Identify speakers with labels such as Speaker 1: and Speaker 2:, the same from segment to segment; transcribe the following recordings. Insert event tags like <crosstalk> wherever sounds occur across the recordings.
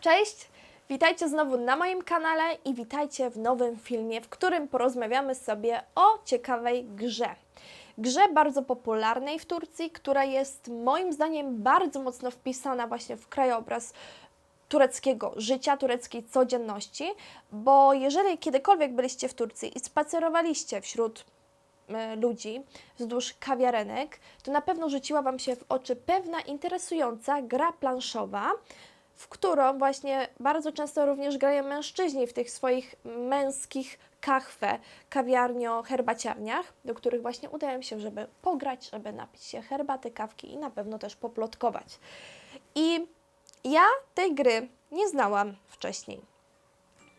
Speaker 1: Cześć! Witajcie znowu na moim kanale i witajcie w nowym filmie, w którym porozmawiamy sobie o ciekawej grze. Grze bardzo popularnej w Turcji, która jest moim zdaniem bardzo mocno wpisana właśnie w krajobraz tureckiego życia, tureckiej codzienności, bo jeżeli kiedykolwiek byliście w Turcji i spacerowaliście wśród e, ludzi wzdłuż kawiarenek, to na pewno rzuciła Wam się w oczy pewna interesująca gra planszowa, w którą właśnie bardzo często również grają mężczyźni w tych swoich męskich kachwę, kawiarnio, herbaciarniach, do których właśnie udają się, żeby pograć, żeby napić się herbaty, kawki i na pewno też poplotkować. I ja tej gry nie znałam wcześniej.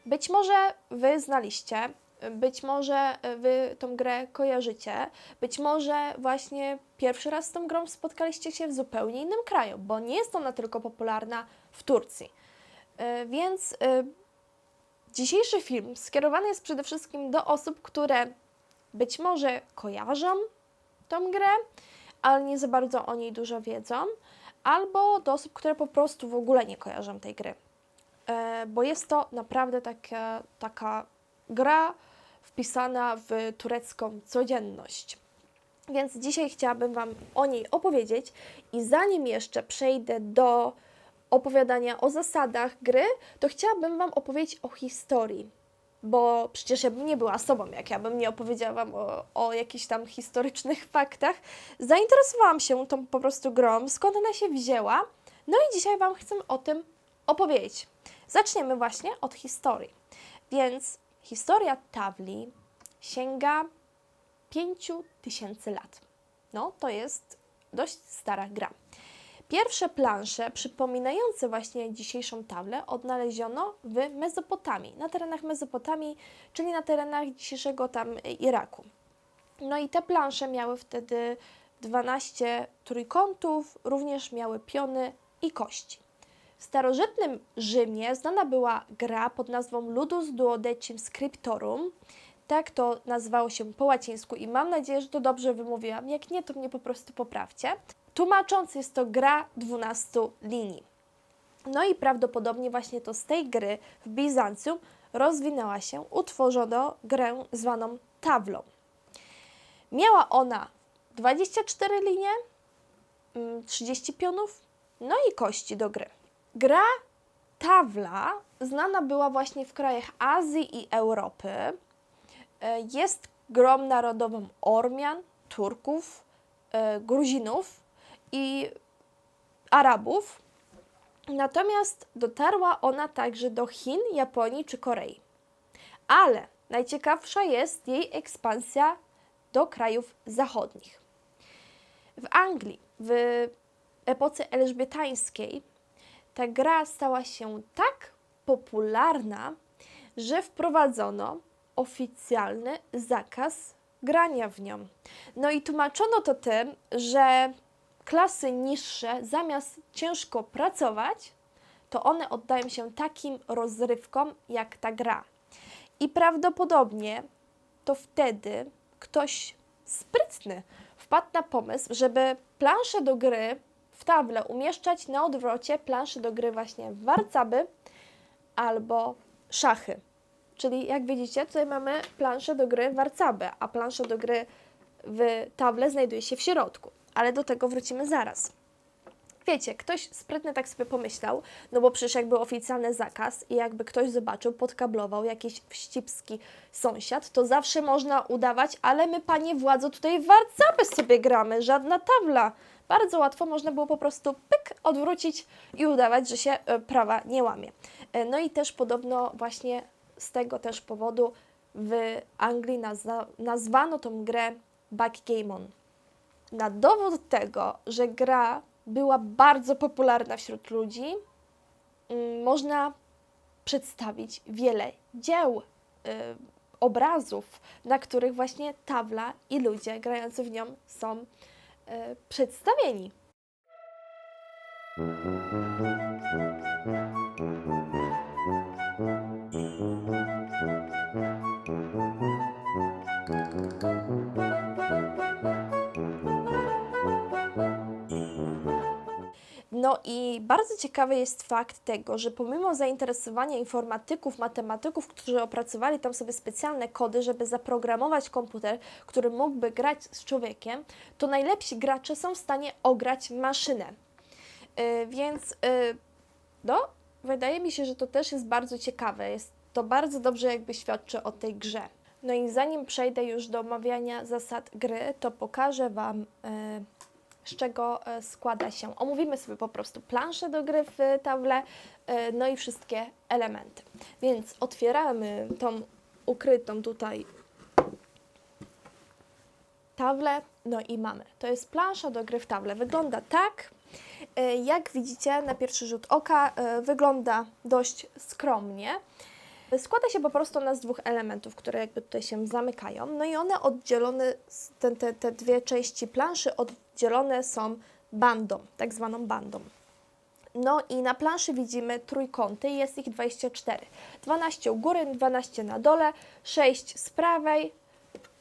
Speaker 1: Być może Wy znaliście, być może Wy tą grę kojarzycie, być może właśnie pierwszy raz z tą grą spotkaliście się w zupełnie innym kraju, bo nie jest ona tylko popularna w Turcji. E, Więc e, dzisiejszy film skierowany jest przede wszystkim do osób, które być może kojarzą tą grę, ale nie za bardzo o niej dużo wiedzą, albo do osób, które po prostu w ogóle nie kojarzą tej gry. E, Bo jest to naprawdę taka, taka gra wpisana w turecką codzienność. Więc dzisiaj chciałabym Wam o niej opowiedzieć i zanim jeszcze przejdę do opowiadania o zasadach gry, to chciałabym Wam opowiedzieć o historii. Bo przecież ja bym nie była sobą, jak ja bym nie opowiedziała Wam o, o jakichś tam historycznych faktach. Zainteresowałam się tą po prostu grą, skąd ona się wzięła. No i dzisiaj Wam chcę o tym opowiedzieć. Zaczniemy właśnie od historii. Więc historia Tawli sięga 5000 lat. No, to jest dość stara gra. Pierwsze plansze przypominające właśnie dzisiejszą tablę odnaleziono w Mezopotamii, na terenach Mezopotamii, czyli na terenach dzisiejszego tam Iraku. No i te plansze miały wtedy 12 trójkątów, również miały piony i kości. W starożytnym Rzymie znana była gra pod nazwą Ludus Duodecim Scriptorum. Tak to nazywało się po łacińsku i mam nadzieję, że to dobrze wymówiłam. Jak nie, to mnie po prostu poprawcie. Tłumacząc jest to gra 12 linii. No i prawdopodobnie właśnie to z tej gry w Bizancjum rozwinęła się, utworzono grę zwaną tawlą. Miała ona 24 linie, mm, 30 pionów, no i kości do gry. Gra tawla znana była właśnie w krajach Azji i Europy. E, Jest grą narodową Ormian, Turków, e, Gruzinów i Arabów. Natomiast dotarła ona także do Chin, Japonii czy Korei. Ale najciekawsza jest jej ekspansja do krajów zachodnich. W Anglii w epoce elżbietańskiej ta gra stała się tak popularna, że wprowadzono oficjalny zakaz grania w nią. No i tłumaczono to tym, że klasy niższe zamiast ciężko pracować, to one oddają się takim rozrywkom jak ta gra. I prawdopodobnie to wtedy ktoś sprytny wpadł na pomysł, żeby plansze do gry w table umieszczać na odwrocie plansze do gry właśnie warcaby albo szachy. Czyli jak widzicie, tutaj mamy planszę do gry warcaby, a plansza do gry w table znajduje się w środku. Ale do tego wrócimy zaraz. Wiecie, ktoś sprytny tak sobie pomyślał, no bo przecież jakby oficjalny zakaz i jakby ktoś zobaczył, podkablował jakiś wścibski sąsiad, to zawsze można udawać, ale my, panie władzo, tutaj w warcaby sobie gramy, żadna tabla. Bardzo łatwo można było po prostu pyk, odwrócić i udawać, że się e, prawa nie łamie. E, No i też podobno właśnie z tego też powodu w Anglii nazwa, nazwano tą grę backgammon. Na dowód tego, że gra była bardzo popularna wśród ludzi, mm, można przedstawić wiele dzieł, y, obrazów, na których właśnie tabla i ludzie grający w nią są y, przedstawieni. No i bardzo ciekawy jest fakt tego, że pomimo zainteresowania informatyków, matematyków, którzy opracowali tam sobie specjalne kody, żeby zaprogramować komputer, który mógłby grać z człowiekiem, to najlepsi gracze są w stanie ograć maszynę. Yy, więc yy, no, wydaje mi się, że to też jest bardzo ciekawe. Jest to bardzo dobrze jakby świadczy o tej grze. No i zanim przejdę już do omawiania zasad gry, to pokażę Wam, yy, z czego e, składa się. Omówimy sobie po prostu planszę do gry w table, e, no i wszystkie elementy. Więc otwieramy tą ukrytą tutaj tablę, no i mamy. To jest plansza do gry w table. Wygląda tak, e, jak widzicie na pierwszy rzut oka, wygląda dość skromnie. Składa się po prostu ona z dwóch elementów, które jakby tutaj się zamykają. No i one oddzielone, te, te, te dwie części planszy oddzielone są bandą, tak zwaną bandą. No i na planszy widzimy trójkąty, jest ich 24. 12 u góry, 12 na dole, 6 z prawej,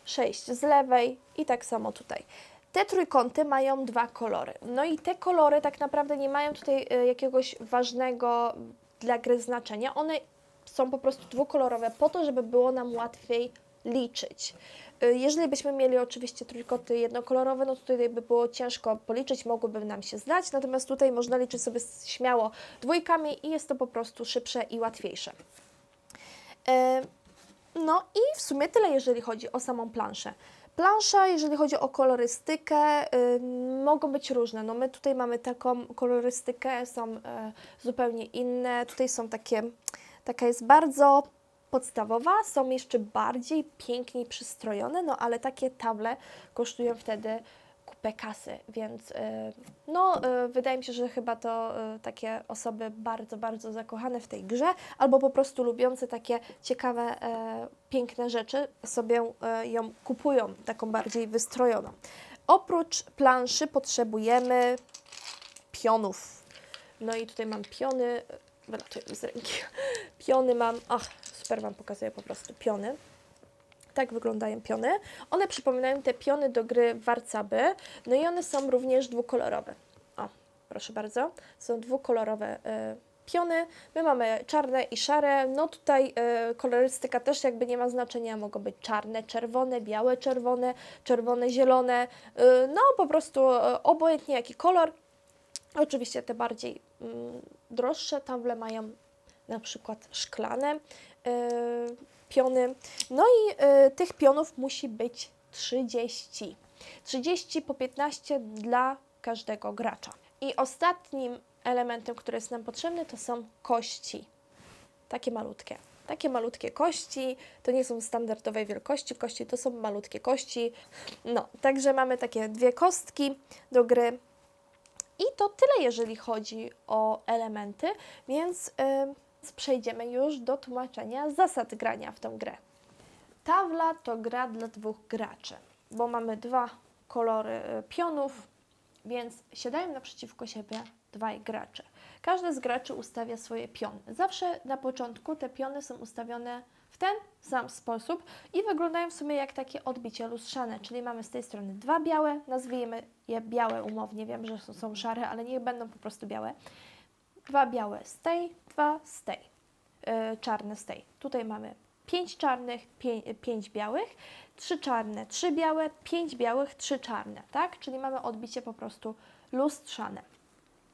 Speaker 1: 6 z lewej i tak samo tutaj. Te trójkąty mają dwa kolory. No i te kolory tak naprawdę nie mają tutaj e, jakiegoś ważnego dla gry znaczenia. One są po prostu dwukolorowe po to, żeby było nam łatwiej liczyć. Y, Jeżeli byśmy mieli oczywiście trójkąty jednokolorowe, no tutaj by było ciężko policzyć, mogłyby nam się zdać, natomiast tutaj można liczyć sobie śmiało dwójkami i jest to po prostu szybsze i łatwiejsze. E, No i w sumie tyle, jeżeli chodzi o samą planszę. Plansza, jeżeli chodzi o kolorystykę, y, mogą być różne. No my tutaj mamy taką kolorystykę, są e, zupełnie inne. Tutaj są takie, taka jest bardzo podstawowa, są jeszcze bardziej piękniej przystrojone, no ale takie table kosztują wtedy kupę kasy, więc y, no y, wydaje mi się, że chyba to y, takie osoby bardzo, bardzo zakochane w tej grze, albo po prostu lubiące takie ciekawe, e, piękne rzeczy sobie e, ją kupują, taką bardziej wystrojoną. Oprócz planszy potrzebujemy pionów. No i tutaj mam piony, wylatują mi z ręki. <laughs> Piony mam, ach, super Wam pokazuję po prostu piony. Tak wyglądają piony. One przypominają te piony do gry warcaby, no i one są również dwukolorowe. O, proszę bardzo, są dwukolorowe e, piony. My mamy czarne i szare. No tutaj e, kolorystyka też jakby nie ma znaczenia. Mogą być czarne, czerwone, białe, czerwone, czerwone, zielone. E, no po prostu e, obojętnie jaki kolor. Oczywiście te bardziej mm, droższe table mają na przykład szklane y, piony. No i y, tych pionów musi być 30. 30 po 15 dla każdego gracza. I ostatnim elementem, który jest nam potrzebny, to są kości. Takie malutkie. Takie malutkie kości, to nie są standardowej wielkości kości, to są malutkie kości. No, także mamy takie dwie kostki do gry. I to tyle, jeżeli chodzi o elementy, więc y, przejdziemy już do tłumaczenia zasad grania w tę grę. Tawla to gra dla dwóch graczy, bo mamy dwa kolory y, pionów, więc siadają naprzeciwko siebie dwaj gracze. Każdy z graczy ustawia swoje piony. Zawsze na początku te piony są ustawione ten sam sposób i wyglądają w sumie jak takie odbicie lustrzane, czyli mamy z tej strony dwa białe, nazwijmy je białe umownie, wiem, że są- szare, ale niech będą po prostu białe. Dwa białe z tej, dwa z tej, yy, czarne z tej. Tutaj mamy pięć czarnych, pię pięć białych, trzy czarne, trzy białe, pięć białych, trzy czarne, tak? Czyli mamy odbicie po prostu lustrzane.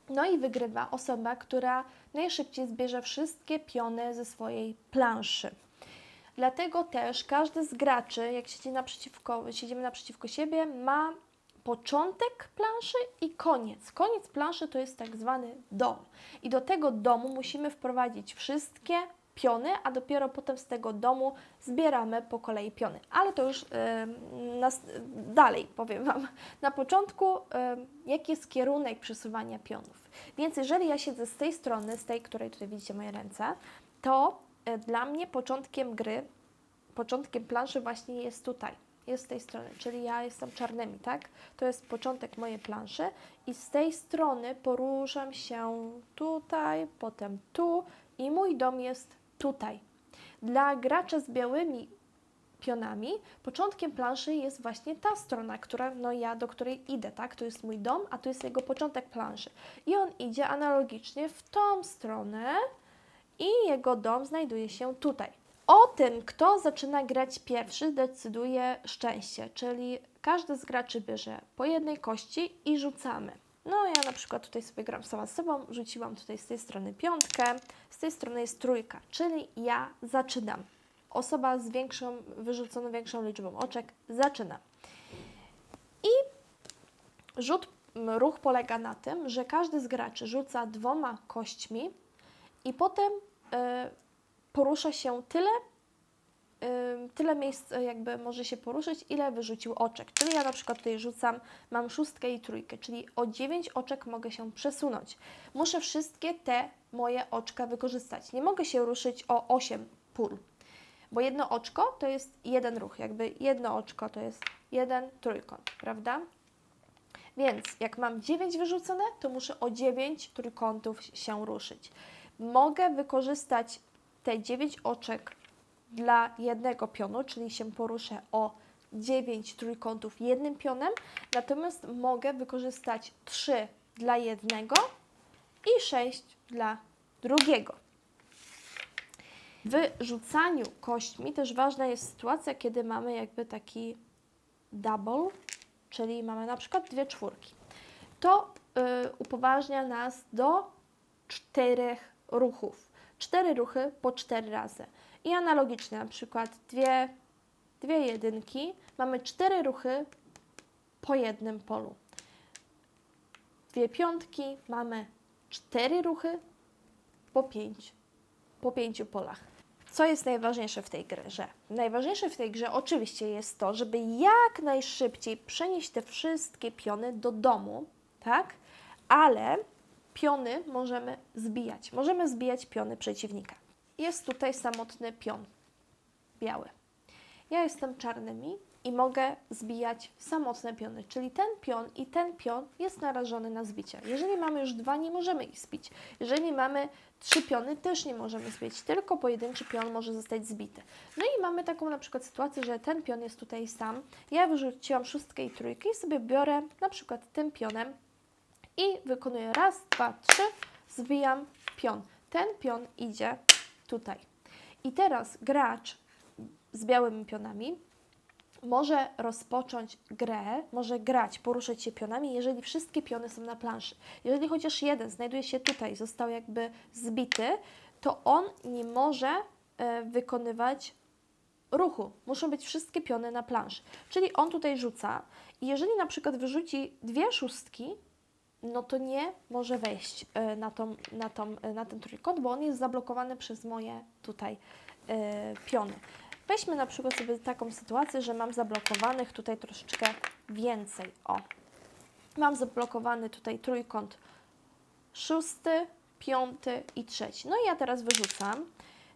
Speaker 1: No i wygrywa osoba, która najszybciej zbierze wszystkie piony ze swojej planszy. Dlatego też każdy z graczy, jak siedzi naprzeciwko, siedzimy naprzeciwko siebie, ma początek planszy i koniec. Koniec planszy to jest tak zwany dom. I do tego domu musimy wprowadzić wszystkie piony, a dopiero potem z tego domu zbieramy po kolei piony. Ale to już yy, nas, dalej powiem Wam. Na początku, yy, jaki jest kierunek przesuwania pionów. Więc jeżeli ja siedzę z tej strony, z tej, której tutaj widzicie moje ręce, to dla mnie początkiem gry, początkiem planszy właśnie jest tutaj, jest z tej strony, czyli ja jestem czarnymi, tak? To jest początek mojej planszy i z tej strony poruszam się tutaj, potem tu i mój dom jest tutaj. Dla gracza z białymi pionami, początkiem planszy jest właśnie ta strona, która, no ja, do której idę, tak? To jest mój dom, a to jest jego początek planszy. I on idzie analogicznie w tą stronę i jego dom znajduje się tutaj. O tym, kto zaczyna grać pierwszy, decyduje szczęście, czyli każdy z graczy bierze po jednej kości i rzucamy. No ja na przykład tutaj sobie gram sama z sobą, rzuciłam tutaj z tej strony piątkę, z tej strony jest trójka, czyli ja zaczynam. Osoba z większą, wyrzuconą większą liczbą oczek zaczyna. I rzut, ruch polega na tym, że każdy z graczy rzuca dwoma kośćmi i potem y, porusza się tyle, y, tyle miejsc y, jakby może się poruszyć, ile wyrzucił oczek. Czyli ja na przykład tutaj rzucam, mam szóstkę i trójkę, czyli o 9 oczek mogę się przesunąć. Muszę wszystkie te moje oczka wykorzystać. Nie mogę się ruszyć o 8 pól, bo jedno oczko to jest jeden ruch, jakby jedno oczko to jest jeden trójkąt, prawda? Więc jak mam 9 wyrzucone, to muszę o 9 trójkątów się ruszyć. Mogę wykorzystać te 9 oczek dla jednego pionu, czyli się poruszę o 9 trójkątów jednym pionem, natomiast mogę wykorzystać 3 dla jednego i 6 dla drugiego. W rzucaniu kośćmi też ważna jest sytuacja, kiedy mamy jakby taki double, czyli mamy na przykład dwie czwórki. To y, upoważnia nas do czterech ruchów. Cztery ruchy po cztery razy. I analogicznie, na przykład dwie, dwie jedynki, mamy cztery ruchy po jednym polu. Dwie piątki, mamy cztery ruchy po pięć, po pięciu polach. Co jest najważniejsze w tej grze? Najważniejsze w tej grze oczywiście jest to, żeby jak najszybciej przenieść te wszystkie piony do domu, tak? Ale piony możemy zbijać. Możemy zbijać piony przeciwnika. Jest tutaj samotny pion, biały. Ja jestem czarnymi i mogę zbijać samotne piony, czyli ten pion i ten pion jest narażony na zbicie. Jeżeli mamy już dwa, nie możemy ich zbić. Jeżeli mamy trzy piony, też nie możemy zbić, tylko pojedynczy pion może zostać zbity. No i mamy taką na przykład sytuację, że ten pion jest tutaj sam. Ja wyrzuciłam szóstkę i trójkę i sobie biorę na przykład tym pionem i wykonuję raz, dwa, trzy, zbijam pion. Ten pion idzie tutaj. I teraz gracz z białymi pionami może rozpocząć grę, może grać, poruszać się pionami, jeżeli wszystkie piony są na planszy. Jeżeli chociaż jeden znajduje się tutaj, został jakby zbity, to on nie może e, wykonywać ruchu. Muszą być wszystkie piony na planszy. Czyli on tutaj rzuca i jeżeli na przykład wyrzuci dwie szóstki, no to nie może wejść e, na, tą, na, tą, e, na ten trójkąt, bo on jest zablokowany przez moje tutaj e, piony. Weźmy na przykład sobie taką sytuację, że mam zablokowanych tutaj troszeczkę więcej. O, mam zablokowany tutaj trójkąt szósty, piąty i trzeci. No i ja teraz wyrzucam.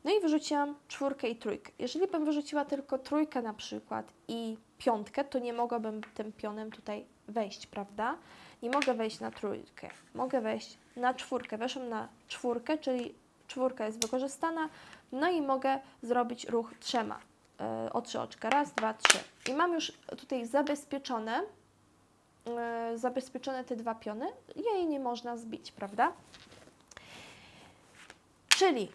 Speaker 1: No i wyrzuciłam czwórkę i trójkę. Jeżeli bym wyrzuciła tylko trójkę na przykład i piątkę, to nie mogłabym tym pionem tutaj wejść, prawda? Nie mogę wejść na trójkę, mogę wejść na czwórkę. Weszłam na czwórkę, czyli czwórka jest wykorzystana, no i mogę zrobić ruch trzema yy, o trzy oczka. Raz, dwa, trzy. I mam już tutaj zabezpieczone, yy, zabezpieczone te dwa piony. Jej nie można zbić, prawda? Czyli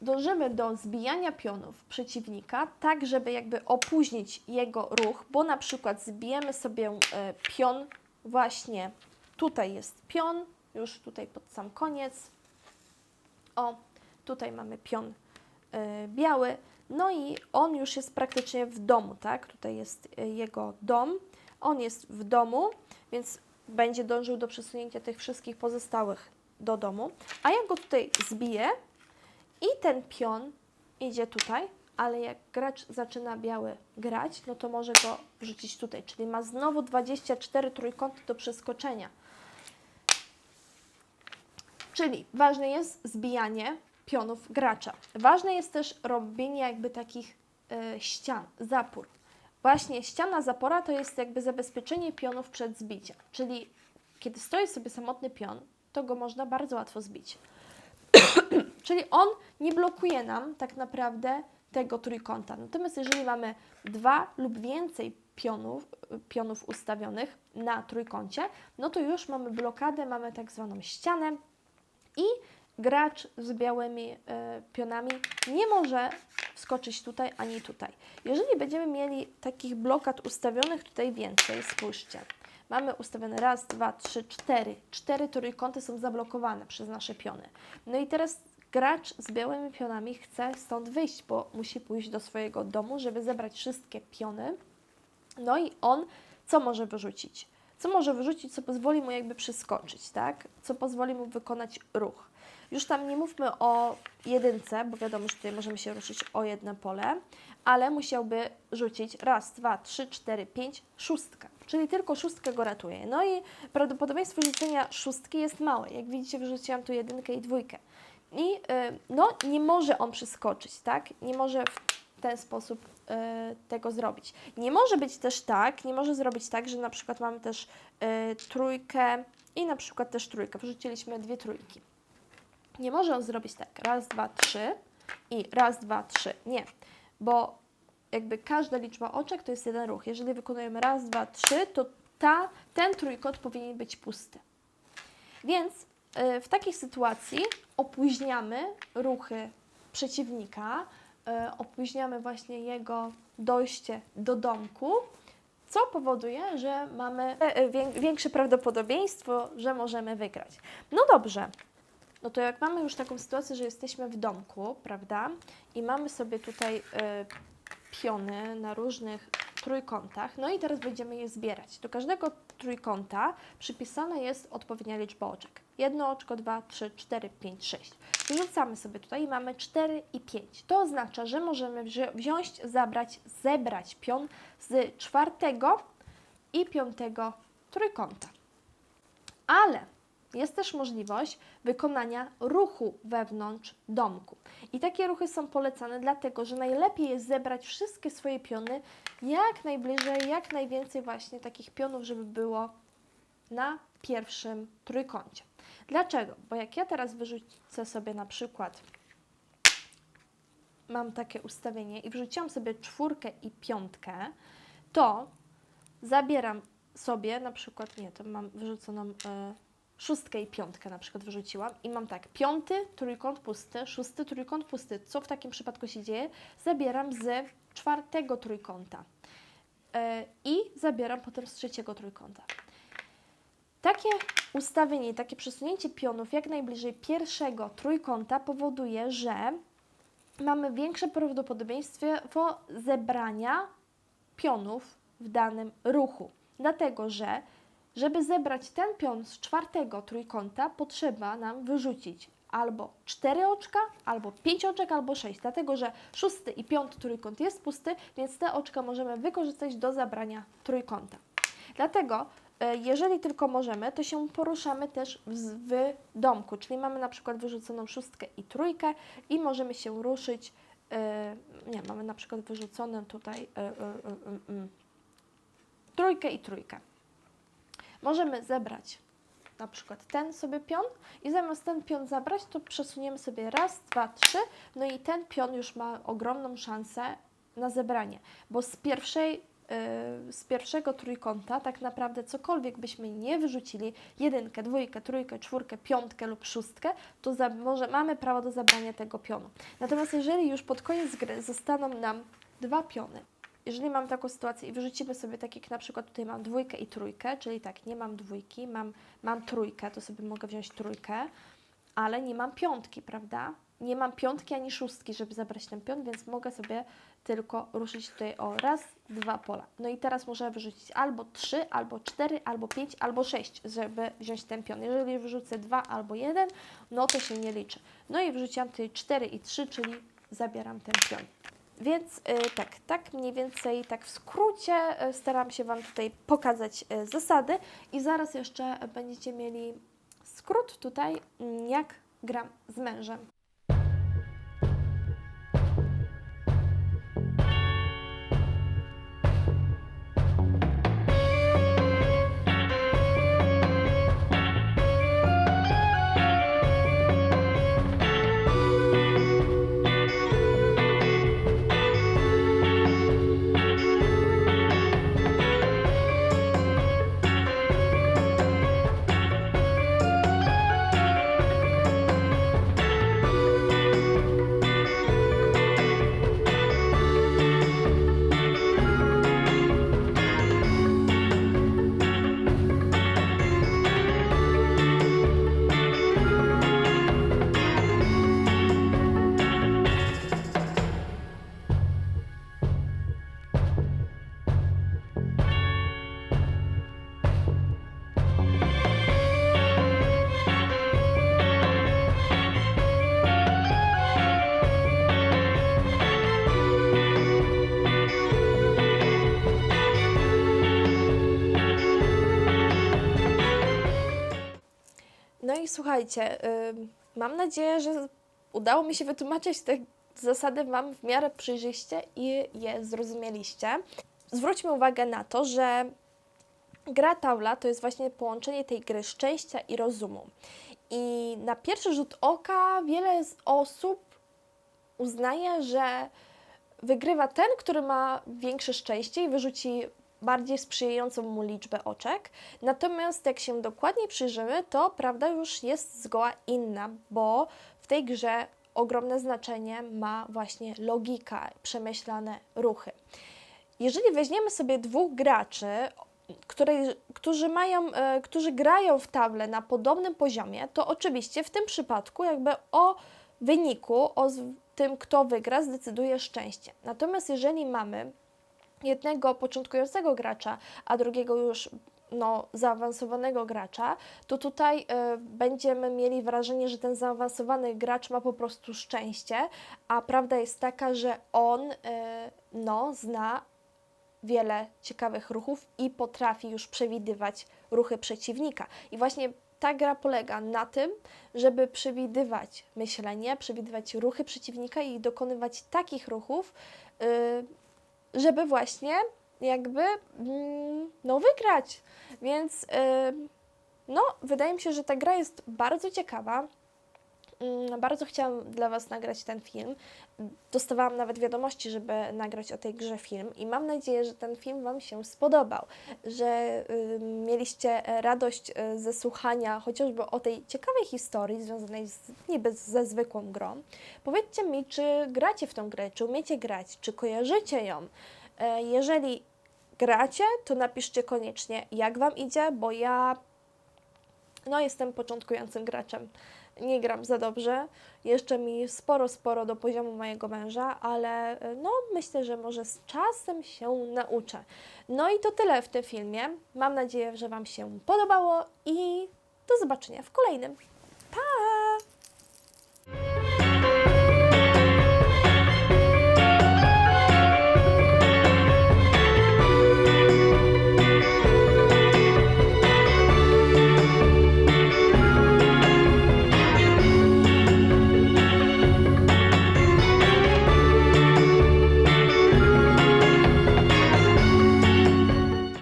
Speaker 1: dążymy do zbijania pionów przeciwnika, tak żeby jakby opóźnić jego ruch, bo na przykład zbijemy sobie e, pion właśnie tutaj jest pion, już tutaj pod sam koniec. O, tutaj mamy pion e, biały, no i on już jest praktycznie w domu, tak? Tutaj jest e, jego dom, on jest w domu, więc będzie dążył do przesunięcia tych wszystkich pozostałych do domu, a ja go tutaj zbiję, i ten pion idzie tutaj, ale jak gracz zaczyna biały grać, no to może go wrzucić tutaj, czyli ma znowu 24 trójkąty do przeskoczenia. Czyli ważne jest zbijanie pionów gracza. Ważne jest też robienie jakby takich e, ścian, zapór. Właśnie ściana zapora to jest jakby zabezpieczenie pionów przed zbiciem. Czyli kiedy stoi sobie samotny pion, to go można bardzo łatwo zbić. Czyli on nie blokuje nam tak naprawdę tego trójkąta. Natomiast jeżeli mamy dwa lub więcej pionów, pionów ustawionych na trójkącie, no to już mamy blokadę, mamy tak zwaną ścianę i gracz z białymi e, pionami nie może wskoczyć tutaj ani tutaj. Jeżeli będziemy mieli takich blokad ustawionych tutaj więcej, spójrzcie, mamy ustawione raz, dwa, trzy, cztery. Cztery trójkąty są zablokowane przez nasze piony. No i teraz gracz z białymi pionami chce stąd wyjść, bo musi pójść do swojego domu, żeby zebrać wszystkie piony. No i on co może wyrzucić? Co może wyrzucić, co pozwoli mu jakby przeskoczyć, tak? Co pozwoli mu wykonać ruch. Już tam nie mówmy o jedynce, bo wiadomo, że tutaj możemy się ruszyć o jedno pole, ale musiałby rzucić raz, dwa, trzy, cztery, pięć, szóstkę. Czyli tylko szóstkę go ratuje. No i prawdopodobieństwo rzucenia szóstki jest małe. Jak widzicie, wyrzuciłam tu jedynkę i dwójkę. I y, no, nie może on przeskoczyć, tak? Nie może w ten sposób y, tego zrobić. Nie może być też tak, nie może zrobić tak, że na przykład mamy też y, trójkę i na przykład też trójkę. Wrzuciliśmy dwie trójki. Nie może on zrobić tak, raz, dwa, trzy i raz, dwa, trzy. Nie, bo jakby każda liczba oczek to jest jeden ruch. Jeżeli wykonujemy raz, dwa, trzy, to ta, ten trójkąt powinien być pusty. Więc w takiej sytuacji opóźniamy ruchy przeciwnika, y, opóźniamy właśnie jego dojście do domku, co powoduje, że mamy y, wię- większe prawdopodobieństwo, że możemy wygrać. No dobrze, no to jak mamy już taką sytuację, że jesteśmy w domku, prawda, i mamy sobie tutaj piony na różnych trójkątach, no i teraz będziemy je zbierać. Do każdego trójkąta przypisana jest odpowiednia liczba oczek. Jedno oczko, dwa, trzy, cztery, pięć, sześć. Wrzucamy sobie tutaj i mamy 4 i 5. To oznacza, że możemy wzi- wziąć, zabrać, zebrać pion z czwartego i piątego trójkąta. Ale jest też możliwość wykonania ruchu wewnątrz domku. I takie ruchy są polecane, dlatego że najlepiej jest zebrać wszystkie swoje piony jak najbliżej, jak najwięcej właśnie takich pionów, żeby było na pierwszym trójkącie. Dlaczego? Bo jak ja teraz wyrzucę sobie na przykład, mam takie ustawienie i wrzuciłam sobie czwórkę i piątkę, to zabieram sobie na przykład, nie, to mam wyrzuconą y, szóstkę i piątkę na przykład wyrzuciłam i mam tak, piąty trójkąt pusty, szósty trójkąt pusty. Co w takim przypadku się dzieje? Zabieram z czwartego trójkąta y, i zabieram potem z trzeciego trójkąta. Takie ustawienie, takie przesunięcie pionów jak najbliżej pierwszego trójkąta powoduje, że mamy większe prawdopodobieństwo zebrania pionów w danym ruchu. Dlatego, że żeby zebrać ten pion z czwartego trójkąta, potrzeba nam wyrzucić albo 4 oczka, albo 5 oczek, albo 6. Dlatego, że szósty i piąty trójkąt jest pusty, więc te oczka możemy wykorzystać do zabrania trójkąta. Dlatego, jeżeli tylko możemy, to się poruszamy też w, w domku, czyli mamy na przykład wyrzuconą szóstkę i trójkę i możemy się ruszyć, e, nie, mamy na przykład wyrzuconą tutaj e, e, e, e, e, trójkę i trójkę. Możemy zebrać na przykład ten sobie pion i zamiast ten pion zabrać, to przesuniemy sobie raz, dwa, trzy, no i ten pion już ma ogromną szansę na zebranie, bo z pierwszej yy, z pierwszego trójkąta tak naprawdę cokolwiek byśmy nie wyrzucili, jedynkę, dwójkę, trójkę, czwórkę, piątkę lub szóstkę, to za, może mamy prawo do zabrania tego pionu. Natomiast jeżeli już pod koniec gry zostaną nam dwa piony, jeżeli mam taką sytuację i wyrzucimy sobie tak jak na przykład tutaj mam dwójkę i trójkę, czyli tak, nie mam dwójki, mam, mam trójkę, to sobie mogę wziąć trójkę, ale nie mam piątki, prawda? Nie mam piątki ani szóstki, żeby zabrać ten pion, więc mogę sobie tylko ruszyć tutaj o raz, dwa pola. No i teraz muszę wyrzucić albo trzy, albo cztery, albo pięć, albo sześć, żeby wziąć ten pion. Jeżeli wyrzucę dwa albo jeden, no to się nie liczy. No i wrzuciłam tutaj cztery i trzy, czyli zabieram ten pion. Więc y, tak, tak mniej więcej, tak w skrócie y, staram się Wam tutaj pokazać y, zasady i zaraz jeszcze będziecie mieli skrót tutaj, mm, jak gram z mężem. Słuchajcie, mam nadzieję, że udało mi się wytłumaczyć te zasady Wam w miarę przejrzyście i je zrozumieliście. Zwróćmy uwagę na to, że gra Taula to jest właśnie połączenie tej gry szczęścia i rozumu. I na pierwszy rzut oka wiele z osób uznaje, że wygrywa ten, który ma większe szczęście i wyrzuci bardziej sprzyjającą mu liczbę oczek. Natomiast jak się dokładniej przyjrzymy, to prawda już jest zgoła inna, bo w tej grze ogromne znaczenie ma właśnie logika, przemyślane ruchy. Jeżeli weźmiemy sobie dwóch graczy, której, którzy, mają, e, którzy grają w table na podobnym poziomie, to oczywiście w tym przypadku jakby o wyniku, o tym, kto wygra, zdecyduje szczęście. Natomiast jeżeli mamy jednego początkującego gracza, a drugiego już no, zaawansowanego gracza, to tutaj e, będziemy mieli wrażenie, że ten zaawansowany gracz ma po prostu szczęście, a prawda jest taka, że on e, no, zna wiele ciekawych ruchów i potrafi już przewidywać ruchy przeciwnika. I właśnie ta gra polega na tym, żeby przewidywać myślenie, przewidywać ruchy przeciwnika i dokonywać takich ruchów, y, żeby właśnie jakby mm, no wygrać. Więc y, no, wydaje mi się, że ta gra jest bardzo ciekawa. Mm, Bardzo chciałam dla Was nagrać ten film. Dostawałam nawet wiadomości, żeby nagrać o tej grze film i mam nadzieję, że ten film Wam się spodobał, że mieliście radość y, ze słuchania chociażby o tej ciekawej historii związanej z, niby ze zwykłą grą. Powiedzcie mi, czy gracie w tą grę, czy umiecie grać, czy kojarzycie ją. E, Jeżeli gracie, to napiszcie koniecznie, jak Wam idzie, bo ja no, jestem początkującym graczem. Nie gram za dobrze. Jeszcze mi sporo, sporo do poziomu mojego męża, ale y, no, myślę, że może z czasem się nauczę. No i to tyle w tym filmie. Mam nadzieję, że Wam się podobało i do zobaczenia w kolejnym.